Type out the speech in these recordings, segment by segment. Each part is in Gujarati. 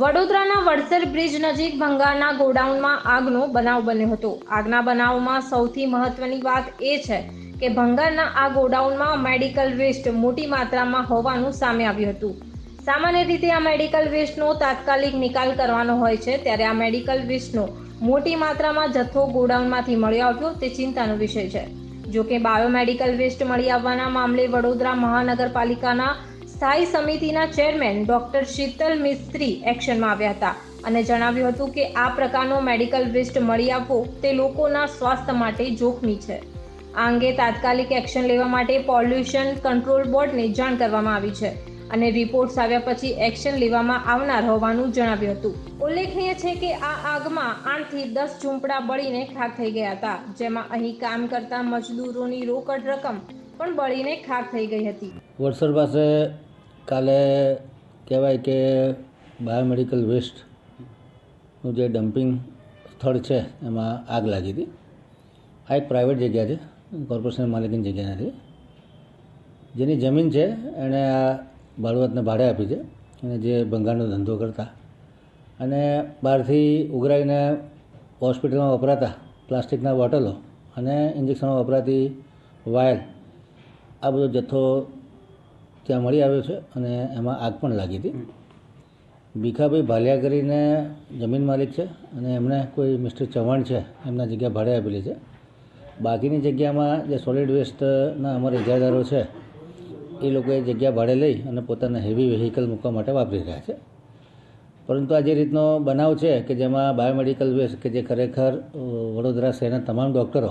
વડોદરાના વડસર બ્રિજ નજીક ભંગારના ગોડાઉનમાં આગનો બનાવ બન્યો હતો. આગના બનાવમાં સૌથી મહત્વની વાત એ છે કે ભંગારના આ ગોડાઉનમાં મેડિકલ વેસ્ટ મોટી માત્રામાં હોવાનું સામે આવ્યું હતું. સામાન્ય રીતે આ મેડિકલ વેસ્ટનો તાત્કાલિક નિકાલ કરવાનો હોય છે, ત્યારે આ મેડિકલ વેસ્ટનો મોટી માત્રામાં જથ્થો ગોડાઉનમાંથી મળી આવ્યો તે ચિંતાનો વિષય છે. જો કે બાયોમેડિકલ વેસ્ટ મળી આવવાના મામલે વડોદરા મહાનગરપાલિકાના સ્થાયી સમિતિના ચેરમેન ડોક્ટર શીતલ મિસ્ત્રી એક્શનમાં આવ્યા હતા અને જણાવ્યું હતું કે આ પ્રકારનો મેડિકલ વેસ્ટ મળી આપવો તે લોકોના સ્વાસ્થ્ય માટે જોખમી છે. આ અંગે તાત્કાલિક એક્શન લેવા માટે પોલ્યુશન કંટ્રોલ બોર્ડને જાણ કરવામાં આવી છે અને રિપોર્ટ્સ આવ્યા પછી એક્શન લેવામાં આવનાર હોવાનું જણાવ્યું હતું. ઉલ્લેખનીય છે કે આ આગમાં આઠથી દસ ઝૂંપડા બળીને ખાક થઈ ગયા હતા, જેમાં અહીં કામ કરતા મજદૂરોની રોકડ રકમ પણ બળીને ખાક થઈ ગઈ હતી. વડસર પાસે કાલે કહેવાય કે બાયોમેડિકલ વેસ્ટનું જે ડમ્પિંગ સ્થળ છે, એમાં આગ લાગી હતી. આ એક પ્રાઇવેટ જગ્યા છે કોર્પોરેશન માલિકની જગ્યા નથી જેની જમીન છે, એણે આ ભાડુઆતને ભાડે આપી છે, અને જે ભંગારનો ધંધો કરતા. અને બહારથી ઉઘરાઈને હોસ્પિટલમાં વપરાતા પ્લાસ્ટિકના બોટલો અને ઇન્જેક્શનમાં વપરાતી વાયર આ બધો જથ્થો ત્યાં મળી આવ્યો છે અને એમાં આગ પણ લાગી હતી. ભીખાભાઈ ભાલિયા કરીને જમીન માલિક છે અને એમણે કોઈ મિસ્ટર ચવાણ છે એમના જગ્યા ભાડે આપેલી છે. બાકીની જગ્યામાં જે સોલિડ વેસ્ટના અમારા ઇજાદારો છે એ લોકોએ જગ્યા ભાડે લઈ અને પોતાના હેવી વ્હીકલ મૂકવા માટે વાપરી રહ્યા છે. પરંતુ આ જે રીતનો બનાવ છે કે જેમાં બાયોમેડિકલ વેસ્ટ કે જે ખરેખર વડોદરા શહેરના તમામ ડૉક્ટરો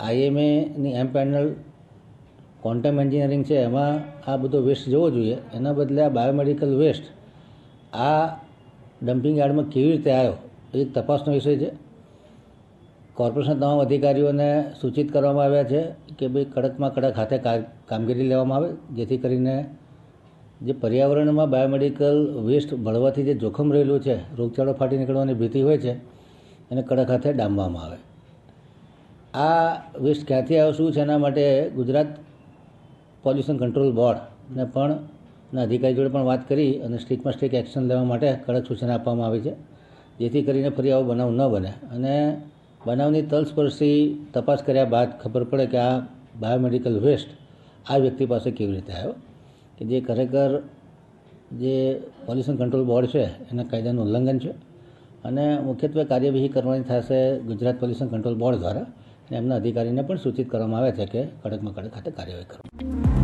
આઈએમએની એમ પેનલ ક્વોન્ટમ એન્જિનિયરિંગ છે, એમાં આ બધો વેસ્ટ જવો જોઈએ. એના બદલે આ બાયોમેડિકલ વેસ્ટ આ ડમ્પિંગ યાર્ડમાં કેવી રીતે આવ્યો, એ તપાસનો વિષય છે. કોર્પોરેશન તમામ અધિકારીઓને સૂચિત કરવામાં આવ્યા છે કે ભાઈ કડકમાં કડક હાથે કામગીરી લેવામાં આવે, જેથી કરીને જે પર્યાવરણમાં બાયોમેડિકલ વેસ્ટ ભળવાથી જે જોખમ રહેલું છે, રોગચાળો ફાટી નીકળવાની ભીતિ હોય છે, એને કડક હાથે ડામવામાં આવે. આ વેસ્ટ ક્યાંથી આવ્યો, શું છે, એના માટે ગુજરાત પોલ્યુશન કંટ્રોલ બોર્ડને પણ ના અધિકારી જોડે પણ વાત કરી અને સ્ટ્રિક્ટમાં સ્ટ્રિક્ટ એક્શન લેવા માટે કડક સૂચના આપવામાં આવી છે. જેથી કરીને ફરી આવો બનાવ ન બને. અને બનાવની તલસ્પર્શી તપાસ કર્યા બાદ ખબર પડે કે આ બાયોમેડિકલ વેસ્ટ આ વ્યક્તિ પાસે કેવી રીતે આવ્યો. કે જે ખરેખર જે પોલ્યુશન કંટ્રોલ બોર્ડ છે, એના કાયદાનું ઉલ્લંઘન છે. અને મુખ્યત્વે કાર્યવાહી કરવાની થશે ગુજરાત પોલ્યુશન કંટ્રોલ બોર્ડ દ્વારા. એમના અધિકારીને પણ સૂચિત કરવામાં આવે છે કે કડકમાં કડક ખાતે કાર્યવાહી કરો.